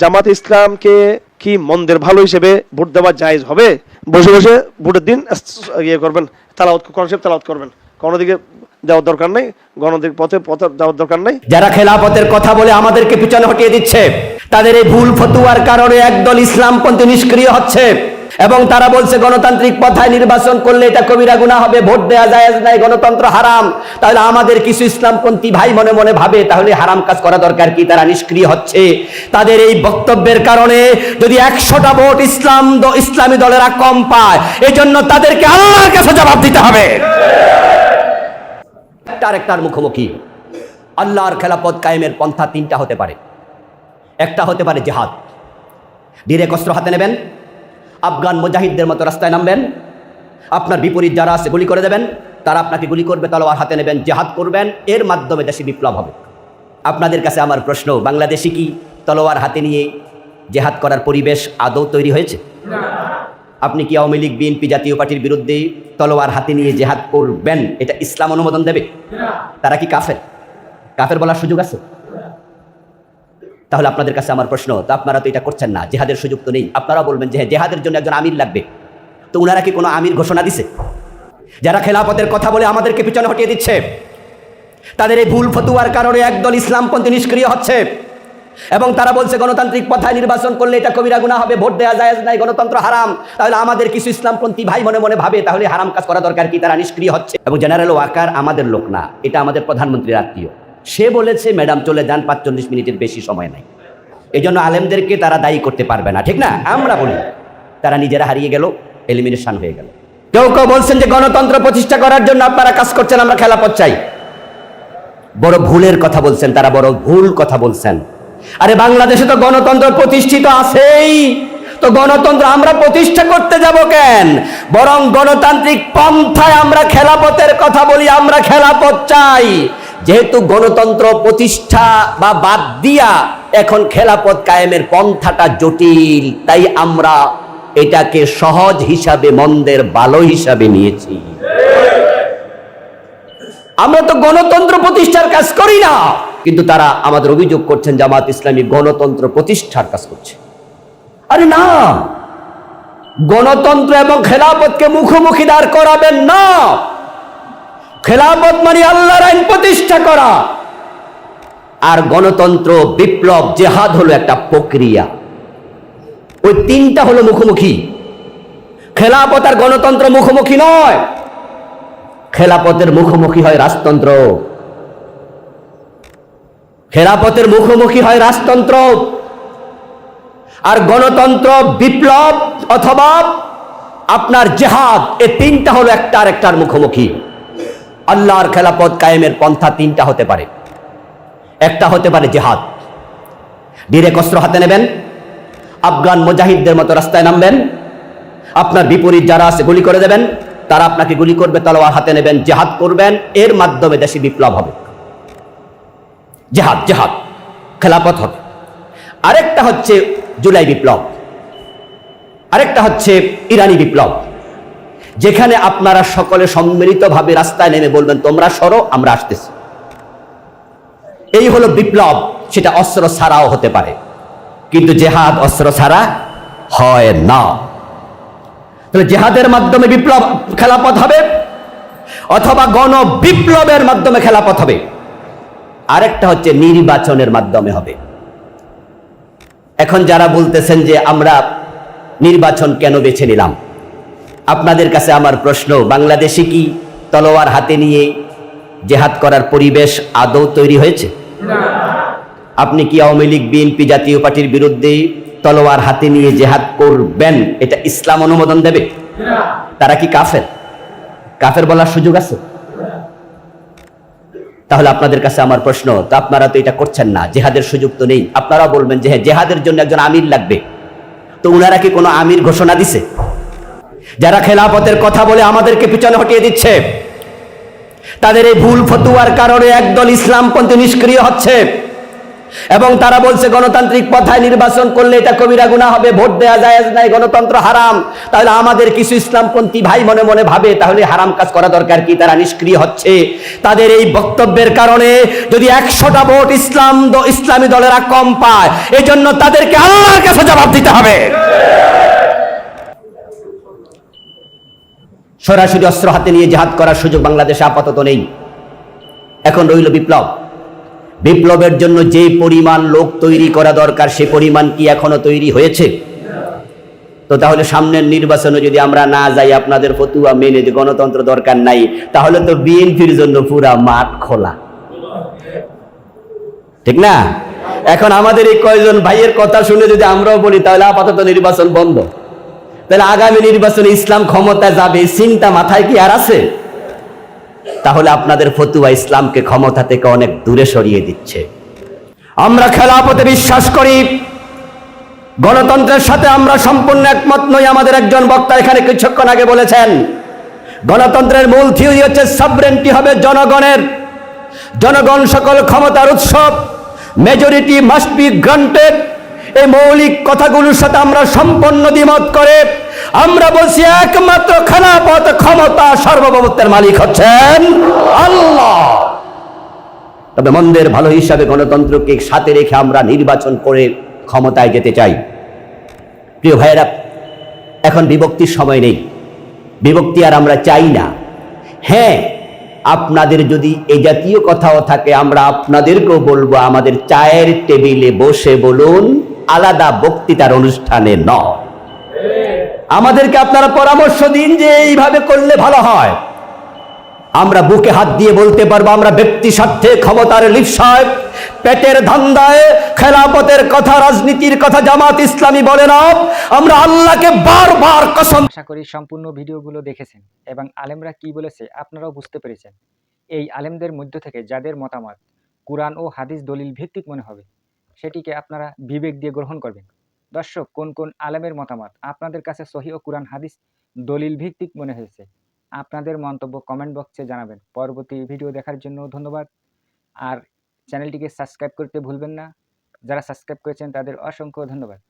জামাত ইসলামকে কি মন্দের ভালো হিসেবে ভোট দেওয়া জায়েজ হবে? বসে বসে ভোটের দিন ইয়ে করবেন, তালাওয়াত কনসেপ্ট তালাওয়াত করবেন। কোনো দিকে যাওয়ার দরকার নেই গণতান্ত্রিক পথে পথে যাওয়ার দরকার নেই। যারা খেলাফতের কথা বলে আমাদেরকে পিছনে হটিয়ে দিচ্ছে, তাদের এই ভুল ফতুয়ার কারণে একদল ইসলামপন্থী নিষ্ক্রিয় হচ্ছে। এবং তারা বলছে, গণতান্ত্রিক পথায় নির্বাচন করলে এটা কবিরা গুণা হবে, ভোট দেওয়া যায় নাই, গণতন্ত্র হারাম। তাহলে আমাদের কিছু ইসলামপন্থী ভাই মনে মনে ভাবে, তাহলে হারাম কাজ করা দরকার কি? তারা নিষ্ক্রিয় হচ্ছে। তাদের এই বক্তব্যের কারণে যদি একশোটা ভোট ইসলাম ইসলামী দলেরা কম পায় এই জন্য তাদেরকে আল্লাহর কাছে জবাব দিতে হবে। একটার একটার মুখোমুখি। আল্লাহর খেলাপথ কায়েমের পন্থা তিনটা হতে পারে। একটা হতে পারে জেহাদ। ডিরেক অস্ত্র হাতে নেবেন আফগান মুজাহিদদের মতো রাস্তায় নামবেন। আপনার বিপরীত যারা আছে, গুলি করে দেবেন। তারা আপনাকে গুলি করবে, তলোয়ার হাতে নেবেন, জেহাদ করবেন। এর মাধ্যমে দেশে বিপ্লব হবে। আপনাদের কাছে আমার প্রশ্ন, বাংলাদেশে কি তলোয়ার হাতে নিয়ে জেহাদ করার পরিবেশ আদৌ তৈরি হয়েছে? আপনি কি আওয়ামী লীগ, বিএনপি জাতীয় পার্টির বিরুদ্ধে তলোয়ার হাতে নিয়ে জেহাদ করবেন? এটা ইসলাম অনুমোদন দেবে। তারা কি কাফের? কাফের বলার সুযোগ আছে? তাহলে আপনাদের কাছে আমার প্রশ্ন তো আপনারা তো এটা করছেন না জেহাদের সুযোগ তো নেই। আপনারা বলবেন যে হ্যাঁ, জেহাদের জন্য একজন আমির লাগবে। তো ওনারা কি কোনো আমির ঘোষণা দিছে? যারা খেলাফতের কথা বলে আমাদেরকে পিছনে হটিয়ে দিচ্ছে। তাদের এই ভুল ফতুয়ার কারণে একদল ইসলামপন্থী নিষ্ক্রিয় হচ্ছে। এবং তারা বলছে গণতান্ত্রিক পথায় নির্বাচন করলে এটা কবিরা গুণা হবে ভোট দেওয়া যায় নাই গণতন্ত্র হারাম। তাহলে আমাদের কিছু ইসলামপন্থী ভাই মনে মনে ভাবে তাহলে হারাম কাজ করা দরকার কি? তারা নিষ্ক্রিয় হচ্ছে। এবং জেনারেল ওয়াকার আমাদের লোক না এটা আমাদের প্রধানমন্ত্রীর আত্মীয়। সে বলেছে, ম্যাডাম, চলে যান পাঁচচল্লিশ মিনিটের বেশি সময় নাই। এই জন্য আলেমদেরকে তারা দায়ী করতে পারবে না, ঠিক না? আমরা বলি, তারা নিজেরা হারিয়ে গেল এলিমিনেশন হয়ে গেল। কেউ কেউ বলছেন যে, গণতন্ত্র প্রতিষ্ঠা করার জন্য আপনারা কাজ করছেন, আমরা খেলাপথ চাই। বড় ভুলের কথা বলছেন, তারা বড় ভুল কথা বলছেন। আরে, বাংলাদেশে তো গণতন্ত্র প্রতিষ্ঠিত আছেই। তো গণতন্ত্র আমরা প্রতিষ্ঠা করতে যাব কেন? বরং গণতান্ত্রিক পন্থায় আমরা খেলাপথের কথা বলি, আমরা খেলাপথ চাই। যেহেতু গণতন্ত্র প্রতিষ্ঠা বা বাদ দিয়া এখন খেলাপথ কায়েমের পন্থাটা জটিল, তাই আমরা এটাকে সহজ হিসাবে, মন্দের ভালো হিসাবে নিয়েছি। আমরা তো গণতন্ত্র প্রতিষ্ঠার কাজ করি না, কিন্তু তারা আমাদের অভিযোগ করছেন জামাত ইসলামী গণতন্ত্র প্রতিষ্ঠার কাজ করছে। আরে না! গণতন্ত্র এবং খেলাপথকে মুখোমুখি দাঁড় করাবেন না। খেলাপথ মানে আল্লাহর আইন প্রতিষ্ঠা করা। আর গণতন্ত্র, বিপ্লব, জেহাদ হলো একটা প্রক্রিয়া। ওই তিনটা হলো মুখোমুখি। খেলাপথ আর গণতন্ত্র মুখোমুখি নয়। খেলাপথের মুখোমুখি হয় রাজতন্ত্র। খেলাপথের মুখোমুখি হয় রাজতন্ত্র। আর গণতন্ত্র, বিপ্লব অথবা আপনার জেহাদ, এ তিনটা হলো একটা আর একটার মুখোমুখি। আল্লাহর খেলাপথ কায়েমের পন্থা তিনটা হতে পারে। একটা হতে পারে জেহাদ। ডিরেক অস্ত্র হাতে নেবেন, আফগান মুজাহিদদের মতো রাস্তায় নামবেন, আপনার বিপরীত যারা আছে গুলি করে দেবেন, তারা আপনাকে গুলি করবে, তলোয়ার হাতে নেবেন, জেহাদ করবেন, এর মাধ্যমে দেশে বিপ্লব হবে। জেহাদ জেহাদ, খেলাপথ হবে। আরেকটা হচ্ছে জুলাই বিপ্লব। আরেকটা হচ্ছে ইরানি বিপ্লব। যেখানে আপনারা সকলে সম্মিলিতভাবে রাস্তায় নেমে বলবেন, তোমরা সরো, আমরা আসতেছি। এই হলো বিপ্লব, সেটা অস্ত্র ছাড়াও হতে পারে। কিন্তু জেহাদ অস্ত্র ছাড়া হয় না। তাহলে জেহাদের মাধ্যমে বিপ্লব খেলাপথ হবে? অথবা গণ বিপ্লবের মাধ্যমে খেলাপথ হবে? আরেকটা হচ্ছে নির্বাচনের মাধ্যমে হবে। এখন যারা বলতেছেন যে আমরা নির্বাচন কেন বেছে নিলাম? আপনাদের কাছে আমার প্রশ্ন বাংলাদেশে কি তলোয়ার হাতে নিয়ে জেহাদ করার পরিবেশ আদৌ তৈরি হয়েছে? আপনি কি আওয়ামী লীগ বিএনপি জাতীয় পার্টির বিরুদ্ধে তলোয়ার হাতে নিয়ে জেহাদ করবেন? এটা ইসলাম অনুমোদন দেবে? তারা কি কাফের? কাফের বলার সুযোগ আছে? তাহলে আপনাদের কাছে আমার প্রশ্ন তো আপনারা তো এটা করছেন না জেহাদের সুযোগ তো নেই। আপনারা বলবেন যে হ্যাঁ জেহাদের জন্য একজন আমির লাগবে। তো ওনারা কি কোনো আমির ঘোষণা দিছে? যারা খেলাপথের কথা বলে আমাদেরকে পিছনে হটিয়ে দিচ্ছে, তাদের এই ভুল ফতুয়ার কারণে একদল ইসলামপন্থী নিষ্ক্রিয় হচ্ছে। এবং তারা বলছে, গণতান্ত্রিক পথায় নির্বাচন করলে এটা কবিরা গুণা হবে, ভোট দেওয়া যায় নাই, গণতন্ত্র হারাম। তাহলে আমাদের কিছু ইসলামপন্থী ভাই মনে মনে ভাবে, তাহলে হারাম কাজ করা দরকার কি? তারা নিষ্ক্রিয় হচ্ছে। তাদের এই বক্তব্যের কারণে যদি একশোটা ভোট ইসলাম ইসলামী দলেরা কম পায়, এজন্য জন্য তাদেরকে আল্লাহর কাছে জবাব দিতে হবে। সরাসরি অস্ত্র হাতে নিয়ে জেহাদ করার সুযোগ বাংলাদেশে আপাতত নেই। এখন রইল বিপ্লব। বিপ্লবের জন্য যে পরিমাণ লোক তৈরি করা দরকার, সে পরিমাণ কি এখনও তৈরি হয়েছে? তো তাহলে সামনের নির্বাচনে যদি আমরা না যাই, আপনাদের ফতুয়া মেনে যে গণতন্ত্র দরকার নাই, তাহলে তো বিএনপির জন্য পুরা মাঠ খোলা। ঠিক না? এখন আমাদের এই কয়জন ভাইয়ের কথা শুনে যদি আমরাও বলি, তাহলে আপাতত নির্বাচন বন্ধ। তাহলে আগামী নির্বাচনে ইসলাম ক্ষমতা যাবে চিন্তা মাথায় কি আর আছে? তাহলে আপনাদের ফতুয়া ইসলামকে ক্ষমতা থেকে অনেক দূরে সরিয়ে দিচ্ছে। আমরা খেলাপথে বিশ্বাস করি, গণতন্ত্রের সাথে আমরা সম্পূর্ণ একমত নই, আমাদের একজন বক্তা এখানে কিছুক্ষণ আগে বলেছেন, গণতন্ত্রের মূল থিওরি হচ্ছে সাবরেন্টি হবে জনগণের। জনগণ সকল ক্ষমতার উৎসব মেজরিটি মাস্ট বি গ্রান্টেড এই মৌলিক কথাগুলোর সাথে আমরা সম্পন্ন দ্বিমত করে আমরা বলছি একমাত্র খেলাপথ ক্ষমতা সার্বভৌমত্বের মালিক হচ্ছেন আল্লাহ। তবে মন্দের ভালো হিসাবে গণতন্ত্রকে সাথে রেখে আমরা নির্বাচন করে ক্ষমতায় যেতে চাই। প্রিয় ভাইয়েরা, এখন বিভক্তির সময় নেই। বিভক্তি আর আমরা চাই না। হ্যাঁ আপনাদের যদি এই জাতীয় কথাও থাকে, আমরা আপনাদেরকেও বলব, আমাদের চায়ের টেবিলে বসে বলুন। আলাদা বক্তৃতার অনুষ্ঠানে নয় আমাদেরকে আপনারা পরামর্শ দিন যে এইভাবে করলে ভালো হয়। আমরা বুকে হাত দিয়ে বলতে পারব, আমরা ব্যক্তি স্বার্থে ক্ষমতার লিপসায়, পেটের ধান্দায়, খেলাপথের কথা, রাজনীতির কথা জামাত ইসলামী বলে না। আমরা আল্লাহকে বারবার কসম আশা করি সম্পূর্ণ ভিডিওগুলো দেখেছেন এবং আলেমরা কি বলেছে আপনারাও বুঝতে পেরেছেন। এই আলেমদের মধ্য থেকে যাদের মতামত কোরআন ও হাদিস দলিল ভিত্তিক মনে হবে। সেটিকে আপনারা বিবেক দিয়ে গ্রহণ করবেন। দর্শক, কোন কোন আলেমের মতামত? আপনাদের কাছে সহি ও কোরআন হাদিস দলিল ভিত্তিক মনে হয়েছে। আপনাদের মন্তব্য কমেন্ট বক্সে জানাবেন। পরবর্তী ভিডিও দেখার জন্য ধন্যবাদ। আর চ্যানেলটিকে সাবস্ক্রাইব করতে ভুলবেন না। যারা সাবস্ক্রাইব করেছেন তাদের অসংখ্য ধন্যবাদ।